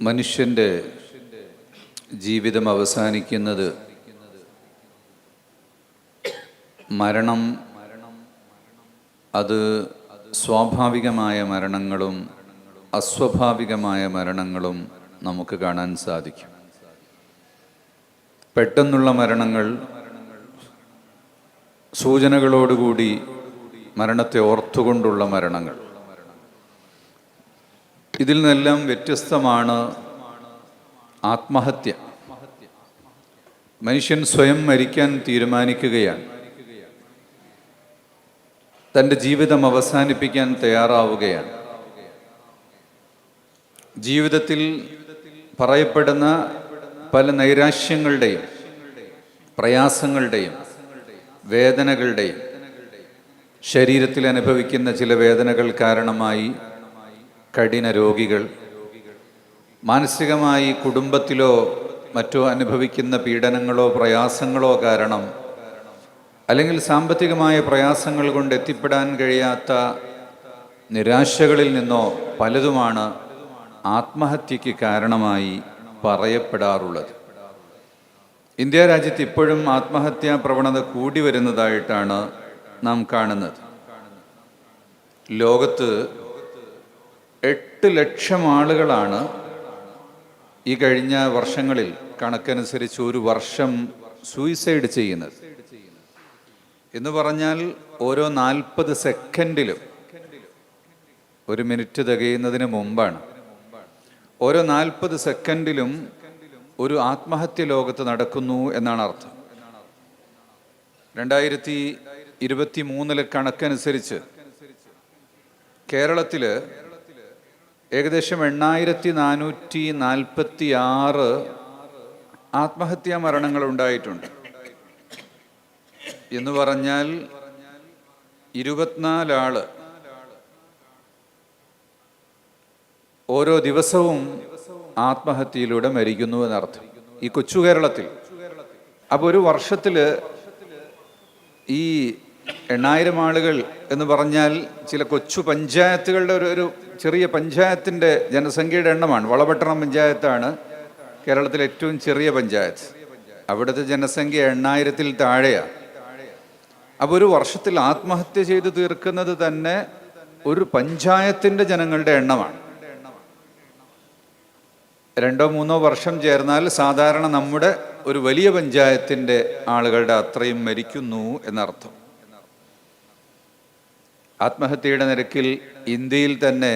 മനുഷ്യന്റെ ജീവിതം അവസാനിക്കുന്നത് മരണം അത് സ്വാഭാവികമായ മരണങ്ങളും അസ്വാഭാവികമായ മരണങ്ങളും നമുക്ക് കാണാൻ സാധിക്കും. പെട്ടെന്നുള്ള മരണങ്ങൾ സൂചനകളോടുകൂടി മരണത്തെ ഓർത്തുകൊണ്ടുള്ള മരണങ്ങൾ. ഇതിൽ നിന്നെല്ലാം വ്യത്യസ്തമാണ് ആത്മഹത്യ. മനുഷ്യൻ സ്വയം മരിക്കാൻ തീരുമാനിക്കുകയാണ്. തന്റെ ജീവിതം അവസാനിപ്പിക്കാൻ തയ്യാറാവുകയാണ്. ജീവിതത്തിൽ പറയപ്പെടുന്ന പല നൈരാശ്യങ്ങളുടെയും പ്രയാസങ്ങളുടെയും വേദനകളുടെയും ശരീരത്തിൽ അനുഭവിക്കുന്ന ചില വേദനകൾ കാരണമായി കഠിന രോഗികൾ മാനസികമായി കുടുംബത്തിലോ മറ്റോ അനുഭവിക്കുന്ന പീഡനങ്ങളോ പ്രയാസങ്ങളോ കാരണം അല്ലെങ്കിൽ സാമ്പത്തികമായ പ്രയാസങ്ങൾ കൊണ്ട് എത്തിപ്പെടാൻ കഴിയാത്ത നിരാശകളിൽ നിന്നോ പലതുമാണ് ആത്മഹത്യക്ക് കാരണമായി പറയപ്പെടാറുള്ളത്. ഇന്ത്യ രാജ്യത്ത് ഇപ്പോഴും ആത്മഹത്യാ പ്രവണത കൂടി വരുന്നതായിട്ടാണ് നാം കാണുന്നത്. ലോകത്ത് എട്ട് ലക്ഷം ആളുകളാണ് ഈ കഴിഞ്ഞ വർഷങ്ങളിൽ കണക്കനുസരിച്ച് ഒരു വർഷം സൂയിസൈഡ് ചെയ്യുന്നത്. എന്ന് പറഞ്ഞാൽ ഓരോ നാൽപ്പത് സെക്കൻഡിലും ഒരു മിനിറ്റ് തികയുന്നതിന് മുമ്പാണ്. ഓരോ നാൽപ്പത് സെക്കൻഡിലും ഒരു ആത്മഹത്യ ലോകത്ത് നടക്കുന്നു എന്നാണ് അർത്ഥം. രണ്ടായിരത്തി ഇരുപത്തി മൂന്നിലെ കണക്കനുസരിച്ച് കേരളത്തിൽ ഏകദേശം എണ്ണായിരത്തി നാനൂറ്റി നാൽപ്പത്തി ആറ് ആത്മഹത്യാ മരണങ്ങൾ ഉണ്ടായിട്ടുണ്ട് എന്ന് പറഞ്ഞാൽ ഇരുപത്തിനാലാൾ ഓരോ ദിവസവും ആത്മഹത്യയിലൂടെ മരിക്കുന്നു എന്നർത്ഥം. ഈ കൊച്ചു കേരളത്തിൽ. അപ്പോൾ ഒരു വർഷത്തിൽ ഈ എണ്ണായിരം ആളുകൾ എന്ന് പറഞ്ഞാൽ ചില കൊച്ചു പഞ്ചായത്തുകളുടെ ഒരു ഒരു ചെറിയ പഞ്ചായത്തിന്റെ ജനസംഖ്യയുടെ എണ്ണമാണ്. വളപട്ടണം പഞ്ചായത്താണ് കേരളത്തിലെ ഏറ്റവും ചെറിയ പഞ്ചായത്ത്. അവിടുത്തെ ജനസംഖ്യ എണ്ണായിരത്തിൽ താഴെയാണ് അപ്പോൾ ഒരു വർഷത്തിൽ ആത്മഹത്യ ചെയ്തു തീർക്കുന്നത് തന്നെ ഒരു പഞ്ചായത്തിന്റെ ജനങ്ങളുടെ എണ്ണമാണ്. രണ്ടോ മൂന്നോ വർഷം ചേർന്നാൽ സാധാരണ നമ്മുടെ ഒരു വലിയ പഞ്ചായത്തിന്റെ ആളുകളുടെ അത്രയും മരിക്കുന്നു എന്നർത്ഥം. ആത്മഹത്യയുടെ നിരക്കിൽ ഇന്ത്യയിൽ തന്നെ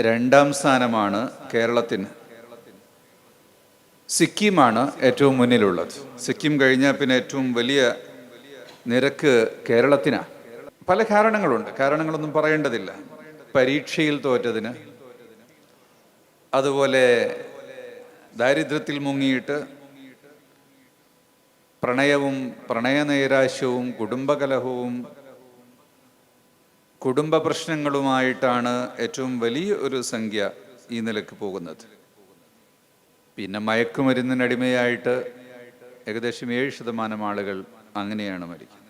രണ്ടാം സ്ഥാനമാണ് കേരളത്തിന്. സിക്കിമാണ് ഏറ്റവും മുന്നിലുള്ളത്. സിക്കിം കഴിഞ്ഞാൽ പിന്നെ ഏറ്റവും വലിയ നിരക്ക് കേരളത്തിനാണ് പല കാരണങ്ങളുണ്ട്. കാരണങ്ങളൊന്നും പറയേണ്ടതില്ല. പരീക്ഷയിൽ തോറ്റതിന്. അതുപോലെ ദാരിദ്ര്യത്തിൽ മുങ്ങിയിട്ട് പ്രണയവും പ്രണയനൈരാശ്യവും കുടുംബകലഹവും കുടുംബ പ്രശ്നങ്ങളുമായിട്ടാണ് ഏറ്റവും വലിയ ഒരു സംഖ്യ ഈ നിലയ്ക്ക് പോകുന്നത്. പിന്നെ മയക്കുമരുന്നിനടിമയായിട്ട് ഏകദേശം ഏഴ് ശതമാനം ആളുകൾ അങ്ങനെയാണ് മരിക്കുന്നത്.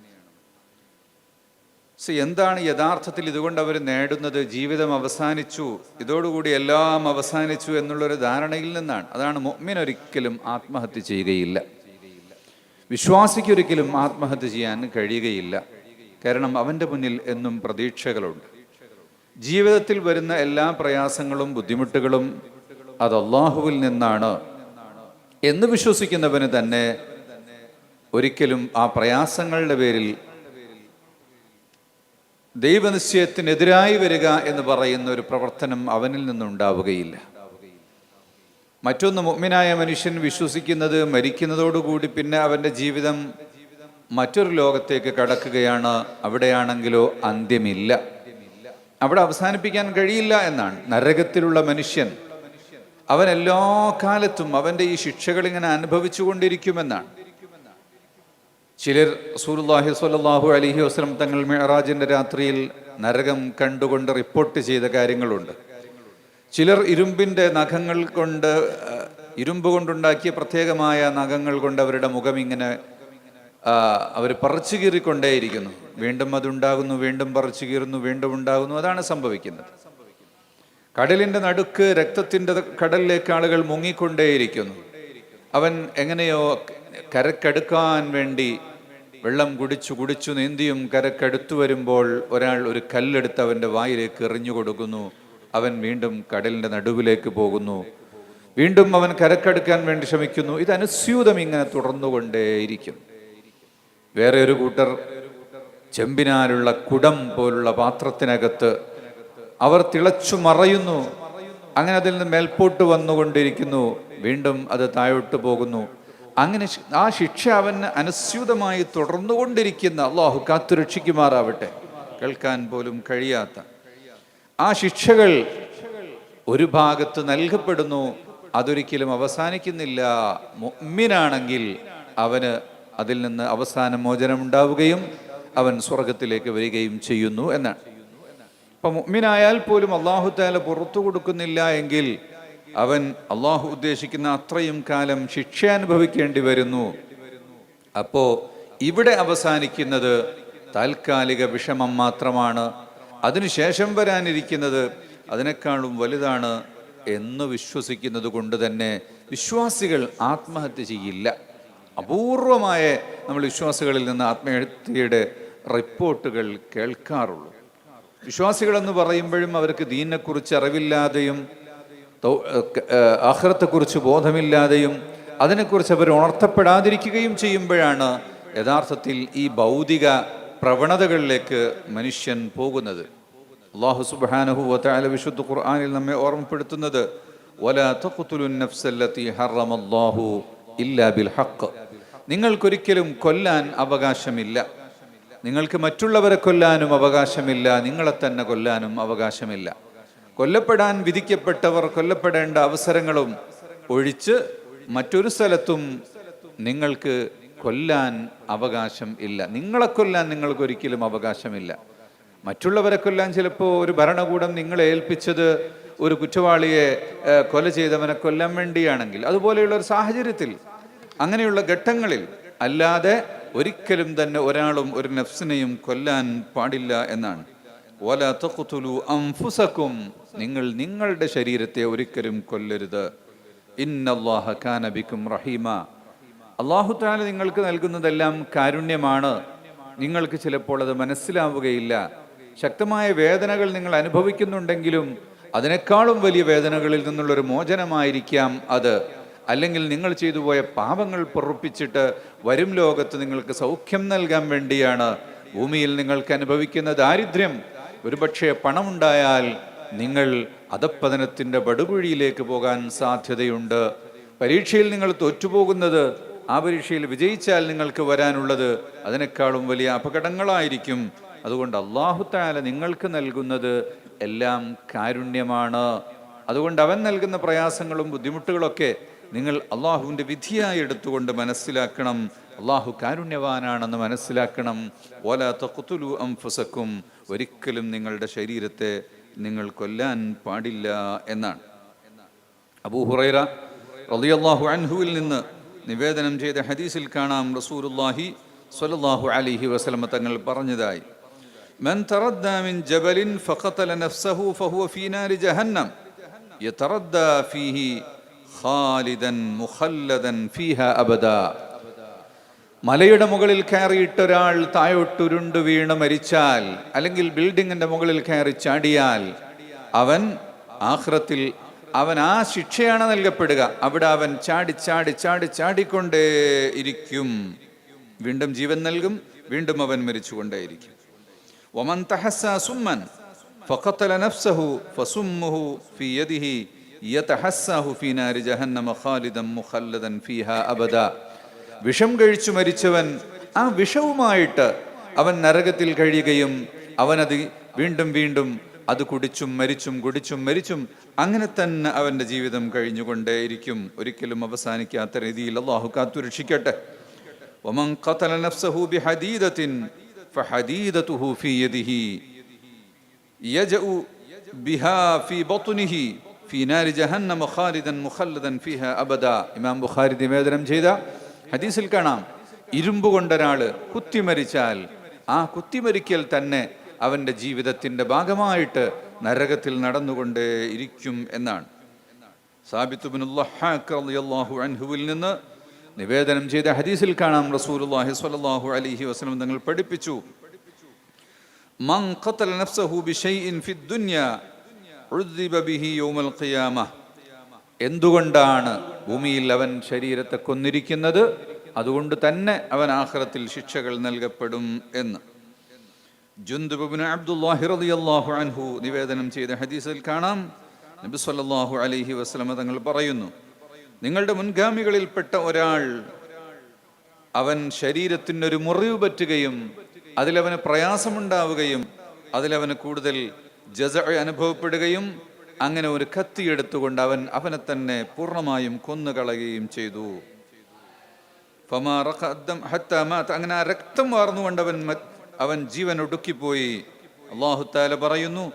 സോ എന്താണ് യഥാർത്ഥത്തിൽ ഇതുകൊണ്ട് അവർ നേടുന്നത്? ജീവിതം അവസാനിച്ചു. ഇതോടുകൂടി എല്ലാം അവസാനിച്ചു എന്നുള്ളൊരു ധാരണയിൽ നിന്നാണ്. അതാണ് മൊമ്മിൻ ഒരിക്കലും ആത്മഹത്യ ചെയ്യുകയില്ല. വിശ്വാസിക്കൊരിക്കലും ആത്മഹത്യ ചെയ്യാൻ കഴിയുകയില്ല. കാരണം അവന്റെ മുന്നിൽ എന്നും പ്രതീക്ഷകളുണ്ട്. ജീവിതത്തിൽ വരുന്ന എല്ലാ പ്രയാസങ്ങളും ബുദ്ധിമുട്ടുകളും അത് അള്ളാഹുവിൽ നിന്നാണ് എന്ന് വിശ്വസിക്കുന്നവന് തന്നെ ഒരിക്കലും ആ പ്രയാസങ്ങളുടെ പേരിൽ ദൈവനിശ്ചയത്തിനെതിരായി വരിക എന്ന് പറയുന്ന ഒരു പ്രവർത്തനം അവനിൽ നിന്നുണ്ടാവുകയില്ല. മറ്റൊന്ന് മുഗ്മിനായ മനുഷ്യൻ വിശ്വസിക്കുന്നത് മരിക്കുന്നതോടുകൂടി പിന്നെ അവന്റെ ജീവിതം മറ്റൊരു ലോകത്തേക്ക് കടക്കുകയാണ് അവിടെയാണെങ്കിലോ അന്ത്യമില്ല. അവിടെ അവസാനിപ്പിക്കാൻ കഴിയില്ല എന്നാണ്. നരകത്തിലുള്ള മനുഷ്യൻ അവൻ എല്ലാ കാലത്തും അവന്റെ ഈ ശിക്ഷകൾ ഇങ്ങനെ അനുഭവിച്ചു കൊണ്ടിരിക്കുമെന്നാണ് ചിലർ സൂറുല്ലാഹി സ്വല്ലാഹു അലൈഹി വസ്ലം തങ്ങൾ മെഹറാജിന്റെ രാത്രിയിൽ നരകം കണ്ടുകൊണ്ട് റിപ്പോർട്ട് ചെയ്ത കാര്യങ്ങളുണ്ട്. ചിലർ ഇരുമ്പിന്റെ നഖങ്ങൾ കൊണ്ട് ഇരുമ്പ് കൊണ്ടുണ്ടാക്കിയ പ്രത്യേകമായ നഖങ്ങൾ കൊണ്ട് അവരുടെ മുഖം ഇങ്ങനെ അവർ പറിച്ചു കീറിക്കൊണ്ടേയിരിക്കുന്നു. വീണ്ടും അതുണ്ടാകുന്നു വീണ്ടും പറിച്ചു കീറുന്നു വീണ്ടും ഉണ്ടാകുന്നു. അതാണ് സംഭവിക്കുന്നത്. കടലിന്റെ നടുക്ക് രക്തത്തിന്റെ കടലിലേക്ക് ആളുകൾ മുങ്ങിക്കൊണ്ടേയിരിക്കുന്നു. അവൻ എങ്ങനെയോ കരക്കടുക്കാൻ വേണ്ടി വെള്ളം കുടിച്ചു കുടിച്ചു നീന്തിയും കരക്കടുത്തു വരുമ്പോൾ ഒരാൾ ഒരു കല്ലെടുത്ത് അവന്റെ വായിലേക്ക് എറിഞ്ഞു കൊടുക്കുന്നു. അവൻ വീണ്ടും കടലിന്റെ നടുവിലേക്ക് പോകുന്നു. വീണ്ടും അവൻ കരക്കടുക്കാൻ വേണ്ടി ശ്രമിക്കുന്നു. ഇത് അനുസ്യൂതം ഇങ്ങനെ തുടർന്നുകൊണ്ടേയിരിക്കും വേറെ ഒരു കൂട്ടർ ചെമ്പിനാലുള്ള കുടം പോലുള്ള പാത്രത്തിനകത്ത് അവർ തിളച്ചു മറയുന്നു. അങ്ങനെ അതിൽ നിന്ന് മേൽപോട്ട് വന്നുകൊണ്ടിരിക്കുന്നു. വീണ്ടും അത് താഴോട്ട് പോകുന്നു. അങ്ങനെ ആ ശിക്ഷ അവന് അനുസ്യൂതമായി തുടർന്നുകൊണ്ടിരിക്കുന്ന അള്ളാഹു കാത്തുരക്ഷിക്കുമാറാവട്ടെ. കേൾക്കാൻ പോലും കഴിയാത്ത ആ ശിക്ഷകൾ ഒരു ഭാഗത്ത് നൽകപ്പെടുന്നു. അതൊരിക്കലും അവസാനിക്കുന്നില്ല. മുമ്മിനാണെങ്കിൽ അവന് അതിൽ നിന്ന് അവസാന മോചനമുണ്ടാവുകയും അവൻ സ്വർഗത്തിലേക്ക് വരികയും ചെയ്യുന്നു എന്നാണ് ഇപ്പം മുഅ്മിനായാൽ പോലും അള്ളാഹു താല പുറത്തു കൊടുക്കുന്നില്ല എങ്കിൽ അവൻ അള്ളാഹു ഉദ്ദേശിക്കുന്ന അത്രയും കാലം ശിക്ഷ അനുഭവിക്കേണ്ടി വരുന്നു. അപ്പോ ഇവിടെ അവസാനിക്കുന്നത് താൽക്കാലിക വിഷമം മാത്രമാണ്. അതിനുശേഷം വരാനിരിക്കുന്നത് അതിനേക്കാളും വലുതാണ് എന്ന് വിശ്വസിക്കുന്നത് കൊണ്ട് തന്നെ വിശ്വാസികൾ ആത്മഹത്യ ചെയ്യില്ല. അപൂർവമായ നമ്മൾ വിശ്വാസികളിൽ നിന്ന് ആത്മഹത്യയുടെ റിപ്പോർട്ടുകൾ കേൾക്കാറുള്ളൂ. വിശ്വാസികളെന്ന് പറയുമ്പോഴും അവർക്ക് ദീനിനെക്കുറിച്ച് അറിവില്ലാതെയും ആഖിറത്തെക്കുറിച്ച് ബോധമില്ലാതെയും അതിനെക്കുറിച്ച് അവർ ഉണർത്തപ്പെടാതിരിക്കുകയും ചെയ്യുമ്പോഴാണ് യഥാർത്ഥത്തിൽ ഈ ഭൗതിക പ്രവണതകളിലേക്ക് മനുഷ്യൻ പോകുന്നത്. അള്ളാഹു സുബ്ഹാനഹു വതആല വിശുദ്ധ ഖുർആാനിൽ നമ്മെ ഓർമ്മപ്പെടുത്തുന്നത് വലാ തഖ്തുലുൻ നഫ്സല്ലതി ഹറമല്ലാഹു ഇല്ലാ ബിൽ ഹക്ക് നിങ്ങൾക്കൊരിക്കലും കൊല്ലാൻ അവകാശമില്ല. നിങ്ങൾക്ക് മറ്റുള്ളവരെ കൊല്ലാനും അവകാശമില്ല. നിങ്ങളെ തന്നെ കൊല്ലാനും അവകാശമില്ല. കൊല്ലപ്പെടാൻ വിധിക്കപ്പെട്ടവർ കൊല്ലപ്പെടേണ്ട അവസരങ്ങളും ഒഴിച്ച് മറ്റൊരു സ്ഥലത്തും നിങ്ങൾക്ക് കൊല്ലാൻ അവകാശം ഇല്ല. നിങ്ങളെ കൊല്ലാൻ നിങ്ങൾക്ക് ഒരിക്കലും അവകാശമില്ല. മറ്റുള്ളവരെ കൊല്ലാൻ ചിലപ്പോൾ ഒരു ഭരണകൂടം നിങ്ങളെ ഏൽപ്പിച്ചത് ഒരു കുറ്റവാളിയെ കൊല ചെയ്തവനെ കൊല്ലാൻ വേണ്ടിയാണെങ്കിൽ. അതുപോലെയുള്ള ഒരു സാഹചര്യത്തിൽ അങ്ങനെയുള്ള ഘട്ടങ്ങളിൽ അല്ലാതെ ഒരിക്കലും തന്നെ ഒരാളും ഒരു നഫ്സിനെയും കൊല്ലാൻ പാടില്ല എന്നാണ്. അൻഫുസക്കും നിങ്ങൾ നിങ്ങളുടെ ശരീരത്തെ ഒരിക്കലും കൊല്ലരുത്. ഇന്നല്ലാഹ കാനബിക്കും റഹീമ. അള്ളാഹു നിങ്ങൾക്ക് നൽകുന്നതെല്ലാം കാരുണ്യമാണ്. നിങ്ങൾക്ക് ചിലപ്പോൾ അത് മനസ്സിലാവുകയില്ല. ശക്തമായ വേദനകൾ നിങ്ങൾ അനുഭവിക്കുന്നുണ്ടെങ്കിലും അതിനേക്കാളും വലിയ വേദനകളിൽ നിന്നുള്ളൊരു മോചനമായിരിക്കാം അത്. അല്ലെങ്കിൽ നിങ്ങൾ ചെയ്തു പോയ പാപങ്ങൾ പൊറുപ്പിച്ചിട്ട് വരും ലോകത്ത് നിങ്ങൾക്ക് സൗഖ്യം നൽകാൻ വേണ്ടിയാണ്. ഭൂമിയിൽ നിങ്ങൾക്ക് അനുഭവിക്കുന്ന ദാരിദ്ര്യം. ഒരുപക്ഷെ പണമുണ്ടായാൽ നിങ്ങൾ അധപ്പതനത്തിന്റെ പടുകുഴിയിലേക്ക് പോകാൻ സാധ്യതയുണ്ട്. പരീക്ഷയിൽ നിങ്ങൾ തോറ്റുപോകുന്നത് ആ പരീക്ഷയിൽ വിജയിച്ചാൽ നിങ്ങൾക്ക് വരാനുള്ളത് അതിനേക്കാളും വലിയ അപകടങ്ങളായിരിക്കും. അതുകൊണ്ട് അള്ളാഹു താല നിങ്ങൾക്ക് നൽകുന്നത് എല്ലാം കാരുണ്യമാണ്. അതുകൊണ്ട് അവൻ നൽകുന്ന പ്രയാസങ്ങളും ബുദ്ധിമുട്ടുകളൊക്കെ നിങ്ങൾ അള്ളാഹുവിൻ്റെ വിധിയായി എടുത്തുകൊണ്ട് മനസ്സിലാക്കണം അള്ളാഹു കാരുണ്യവാനാണെന്ന് മനസ്സിലാക്കണം ഓല തഖ്തുലു അംഫുസക്കും ഒരിക്കലും നിങ്ങളുടെ ശരീരത്തെ നിങ്ങൾ കൊല്ലാൻ പാടില്ല എന്നാണ് അബൂ ഹുറൈറ റളിയല്ലാഹു അൻഹുവിൽ നിന്ന് നിവേദനം ചെയ്ത ഹദീസിൽ കാണാം റസൂലുള്ളാഹി സ്വല്ലല്ലാഹു അലൈഹി വസല്ലമ തങ്ങൾ പറഞ്ഞതായി من تردى من جبل فقتل نفسه فهو في نار جهنم يتردى فيه ഖാലിദൻ മുഖല്ലദൻ ഫീഹ അബദ. മലയുടെ മുകളിൽ കയറിയിട്ട് ഒരാൾ താഴോട്ടുരുണ്ടു വീണ് മരിച്ചാൽ അല്ലെങ്കിൽ ബിൽഡിങ്ങിന്റെ മുകളിൽ കയറി ചാടിയാൽ അവൻ ആഹ്രത്തിൽ അവൻ ആ ശിക്ഷയാണ് നൽകപ്പെടുക. അവിടെ അവൻ ചാടി ചാടി ചാടി ചാടിക്കൊണ്ടേ ഇരിക്കും. വീണ്ടും ജീവൻ നൽകും വീണ്ടും അവൻ മരിച്ചുകൊണ്ടേയിരിക്കും. ഒമൻ തഹസ സുമ്മൻ ഫഖത്തല നഫ്സഹു ഫസുമ്മുഹു ഫിയദിഹി يتحساه في نار جهنم خالدا مخلدا فيها أبدا വിഷം കഴിച്ചു മരിച്ചവൻ ആ വിഷവുമായിട്ട് അവൻ നരകത്തിൽ കഴിയുകയും അവനത് വീണ്ടും വീണ്ടും അത് കുടിച്ചും മരിച്ചും കുടിച്ചും മരിച്ചും അങ്ങനെ തന്നെ അവന്റെ ജീവിതം കഴിഞ്ഞുകൊണ്ടേയിരിക്കും ഒരിക്കലും അവസാനിക്കാത്ത രീതിയിൽ അള്ളാഹു കാത്തു രക്ഷിക്കട്ടെ ومن قتل نفسه بحديدة فحديدته في يده يجأ بها في بطنه ഫിനാരി ജഹന്ന മുഖാലിദൻ മുഖല്ലദൻ ഫിഹ അബദ. ഇമാം ബുഖാരി നിവേദനം ചെയ്ത ഹദീസിൽ കാണാം ഇരുമ്പ് കൊണ്ടൊരാൾ കുത്തിമരിച്ചാൽ ആ കുത്തിമരിക്കൽ തന്നെ അവന്റെ ജീവിതത്തിന്റെ ഭാഗമായിട്ട് നരകത്തിൽ നടന്നുകൊണ്ടേ ഇരിക്കും എന്നാണ്. അൻഹുവിൽ നിന്ന് നിവേദനം ചെയ്ത ഹദീസിൽ കാണാം റസൂൽ അലിഹി വസ്ലം തങ്ങൾ പഠിപ്പിച്ചു എന്തുകൊണ്ടാണ് ഭൂമിയിൽ അവൻ ശരീരത്തെ കൊന്നിരിക്കുന്നത്? അതുകൊണ്ട് തന്നെ അവൻ ആഹ്റത്തിൽ ശിക്ഷകൾ നൽകപ്പെടും എന്ന്. അബ്ദുല്ലാഹി റളിയല്ലാഹു അൻഹു നിവേദനം ചെയ്ത ഹദീസിൽ കാണാം. നബി സല്ലല്ലാഹു അലൈഹി വസല്ലമ തങ്ങൾ പറയുന്നു നിങ്ങളുടെ മുൻഗാമികളിൽപ്പെട്ട ഒരാൾ അവൻ ശരീരത്തിനൊരു മുറിവ് പറ്റുകയും അതിലവന് പ്രയാസമുണ്ടാവുകയും അതിലവന് കൂടുതൽ ജസ അനുഭവപ്പെടുകയും അങ്ങനെ ഒരു കത്തി എടുത്തുകൊണ്ട് അവൻ അവനെ തന്നെ പൂർണമായും കൊന്നുകളയുകയും ചെയ്തു. അങ്ങനെ ആ രക്തം വാർന്നുകൊണ്ട് അവൻ അവൻ ജീവൻ ഒടുക്കിപ്പോയി. അള്ളാഹുത്താല പറയുന്നു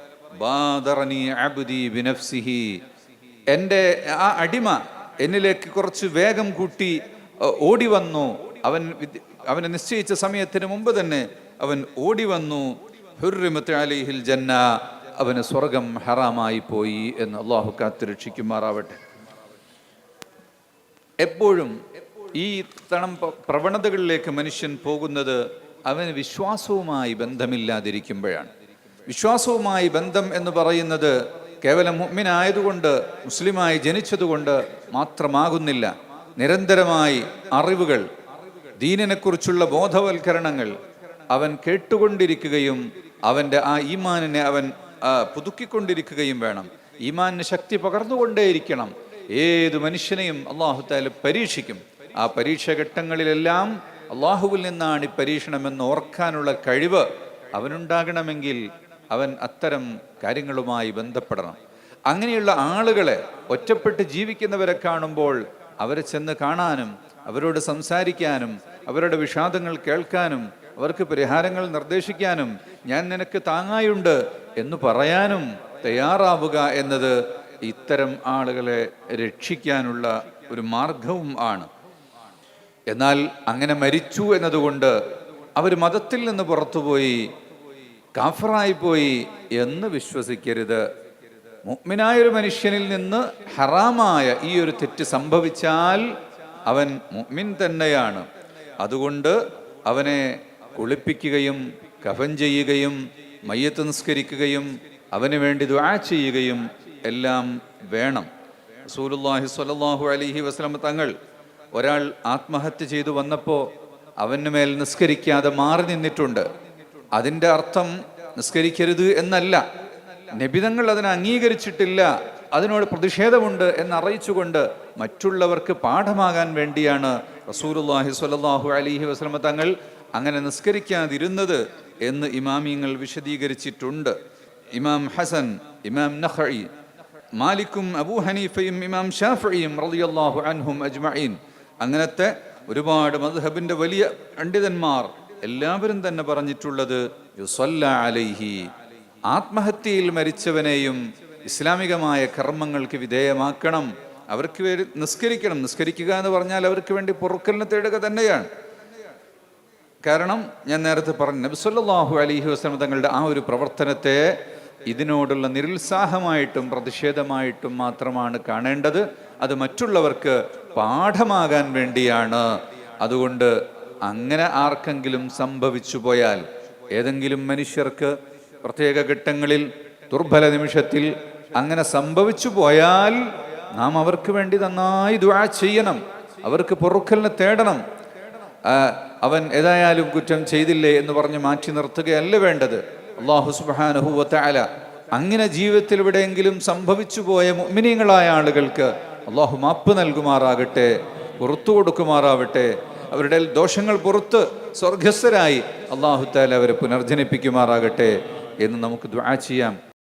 എന്റെ ആ അടിമ എന്നിലേക്ക് കുറച്ച് വേഗം കൂട്ടി ഓടി വന്നു. അവൻ അവനെ നിശ്ചയിച്ച സമയത്തിന് മുമ്പ് തന്നെ അവൻ ഓടി വന്നു. ഹുർമത്ത് അലിഹിൽ ജന്ന. അവന് സ്വർഗം ഹറാമായി പോയി എന്ന് അള്ളാഹു കാത്തുരക്ഷിക്കുമാറാവട്ടെ. എപ്പോഴും ഈ തണം പ്രവണതകളിലേക്ക് മനുഷ്യൻ പോകുന്നത് അവന് വിശ്വാസവുമായി ബന്ധമില്ലാതിരിക്കുമ്പോഴാണ്. വിശ്വാസവുമായി ബന്ധം എന്ന് പറയുന്നത് കേവലം മുമ്മിനായതുകൊണ്ട് മുസ്ലിമായി ജനിച്ചതുകൊണ്ട് മാത്രമാകുന്നില്ല. നിരന്തരമായി അറിവുകൾ ദീനിനെക്കുറിച്ചുള്ള ബോധവൽക്കരണങ്ങൾ അവൻ കേട്ടുകൊണ്ടിരിക്കുകയും അവന്റെ ആ ഈമാനിനെ അവൻ പുതുക്കിക്കൊണ്ടിരിക്കുകയും വേണം. ഈമാനിന് ശക്തി പകർന്നുകൊണ്ടേയിരിക്കണം. ഏത് മനുഷ്യനെയും അള്ളാഹുത്താൽ പരീക്ഷിക്കും. ആ പരീക്ഷഘട്ടങ്ങളിലെല്ലാം അള്ളാഹുവിൽ നിന്നാണ് ഈ പരീക്ഷണമെന്ന് ഓർക്കാനുള്ള കഴിവ് അവനുണ്ടാകണമെങ്കിൽ അവൻ അത്തരം കാര്യങ്ങളുമായി ബന്ധപ്പെടണം. അങ്ങനെയുള്ള ആളുകളെ ഒറ്റപ്പെട്ട് ജീവിക്കുന്നവരെ കാണുമ്പോൾ അവരെ ചെന്ന് കാണാനും അവരോട് സംസാരിക്കാനും അവരുടെ വിഷാദങ്ങൾ കേൾക്കാനും അവർക്ക് പരിഹാരങ്ങൾ നിർദ്ദേശിക്കാനും ഞാൻ നിനക്ക് താങ്ങായുണ്ട് എന്ന് പറയാനും തയ്യാറാവുക എന്നത് ഇത്തരം ആളുകളെ രക്ഷിക്കാനുള്ള ഒരു മാർഗവും ആണ്. എന്നാൽ അങ്ങനെ മരിച്ചു എന്നതുകൊണ്ട് അവർ മതത്തിൽ നിന്ന് പുറത്തുപോയി കാഫറായി പോയി എന്ന് വിശ്വസിക്കരുത്. മുഅ്മിനായ ഒരു മനുഷ്യനിൽ നിന്ന് ഹറാമായ ഈ ഒരു തെറ്റ് സംഭവിച്ചാൽ അവൻ മുഗ്മിൻ തന്നെയാണ്. അതുകൊണ്ട് അവനെ കുളിപ്പിക്കുകയും കഫൻ ചെയ്യുകയും മയ്യത്ത് നിസ്കരിക്കുകയും അവന് വേണ്ടി ദുആ ചെയ്യുകയും എല്ലാം വേണം. റസൂലുള്ളാഹി സ്വല്ലല്ലാഹു അലിഹി വസല്ലം തങ്ങൾ ഒരാൾ ആത്മഹത്യ ചെയ്തു വന്നപ്പോൾ അവന് മേൽ നിസ്കരിക്കാതെ മാറി നിന്നിട്ടുണ്ട്. അതിന്റെ അർത്ഥം നിസ്കരിക്കരുത് എന്നല്ല. നിബിതങ്ങൾ അതിനെ അംഗീകരിച്ചിട്ടില്ല. അതിനോട് പ്രതിഷേധമുണ്ട് എന്നറിയിച്ചുകൊണ്ട് മറ്റുള്ളവർക്ക് പാഠമാകാൻ വേണ്ടിയാണ് റസൂലുള്ളാഹി സ്വല്ലല്ലാഹു അലിഹി വസ്ലമ തങ്ങൾ അങ്ങനെ നിസ്കരിക്കാതിരുന്നത്. എന്ന് ഇമാമിയങ്ങൾ വിശദീകരിച്ചിട്ടുണ്ട്. ഇമാം ഹസൻ ഇമാം നഖഈ മാലിക്കും അബൂ ഹനീഫയും ഇമാം ഷാഫിയും റളിയല്ലാഹു അൻഹും അജ്മഈൻ. അങ്ങനത്തെ ഒരുപാട് മദ്ഹബിന്റെ വലിയ പണ്ഡിതന്മാർ എല്ലാവരും തന്നെ പറഞ്ഞിട്ടുള്ളത് യുസല്ല അലൈഹി. ആത്മഹത്യയിൽ മരിച്ചവനെയും ഇസ്ലാമികമായ കർമ്മങ്ങൾക്ക് വിധേയമാക്കണം. അവർക്ക് വേണ്ടി നിസ്കരിക്കണം. നിസ്കരിക്കുക എന്ന് പറഞ്ഞാൽ അവർക്ക് വേണ്ടി പൊറുക്കലിനെ തേടുക തന്നെയാണ്. കാരണം ഞാൻ നേരത്തെ പറഞ്ഞു നബിസ്വല്ലാഹു അലൈഹി വസ്ലം തങ്ങളുടെ ആ ഒരു പ്രവർത്തനത്തെ ഇതിനോടുള്ള നിരുത്സാഹമായിട്ടും പ്രതിഷേധമായിട്ടും മാത്രമാണ് കാണേണ്ടത്. അത് മറ്റുള്ളവർക്ക് പാഠമാകാൻ വേണ്ടിയാണ്. അതുകൊണ്ട് അങ്ങനെ ആർക്കെങ്കിലും സംഭവിച്ചു പോയാൽ ഏതെങ്കിലും മനുഷ്യർക്ക് പ്രത്യേക ഘട്ടങ്ങളിൽ ദുർബല നിമിഷത്തിൽ അങ്ങനെ സംഭവിച്ചു പോയാൽ നാം അവർക്ക് വേണ്ടി നന്നായി ദുആ ചെയ്യണം. അവർക്ക് പൊറുക്കലിനെ തേടണം. അവൻ ഏതായാലും കുറ്റം ചെയ്തില്ലേ എന്ന് പറഞ്ഞ് മാറ്റി നിർത്തുകയല്ല വേണ്ടത്. അള്ളാഹു സുബാനുഹൂവത്തായ അങ്ങനെ ജീവിതത്തിൽ എവിടെയെങ്കിലും സംഭവിച്ചു പോയ മുമിനിയങ്ങളായ ആളുകൾക്ക് അള്ളാഹു മാപ്പ് നൽകുമാറാകട്ടെ പുറത്തു കൊടുക്കുമാറാവട്ടെ. അവരുടെ ദോഷങ്ങൾ പുറത്ത് സ്വർഗസ്ഥരായി അള്ളാഹു താല അവരെ പുനർജനിപ്പിക്കുമാറാകട്ടെ എന്ന് നമുക്ക് ദുആ ചെയ്യാം.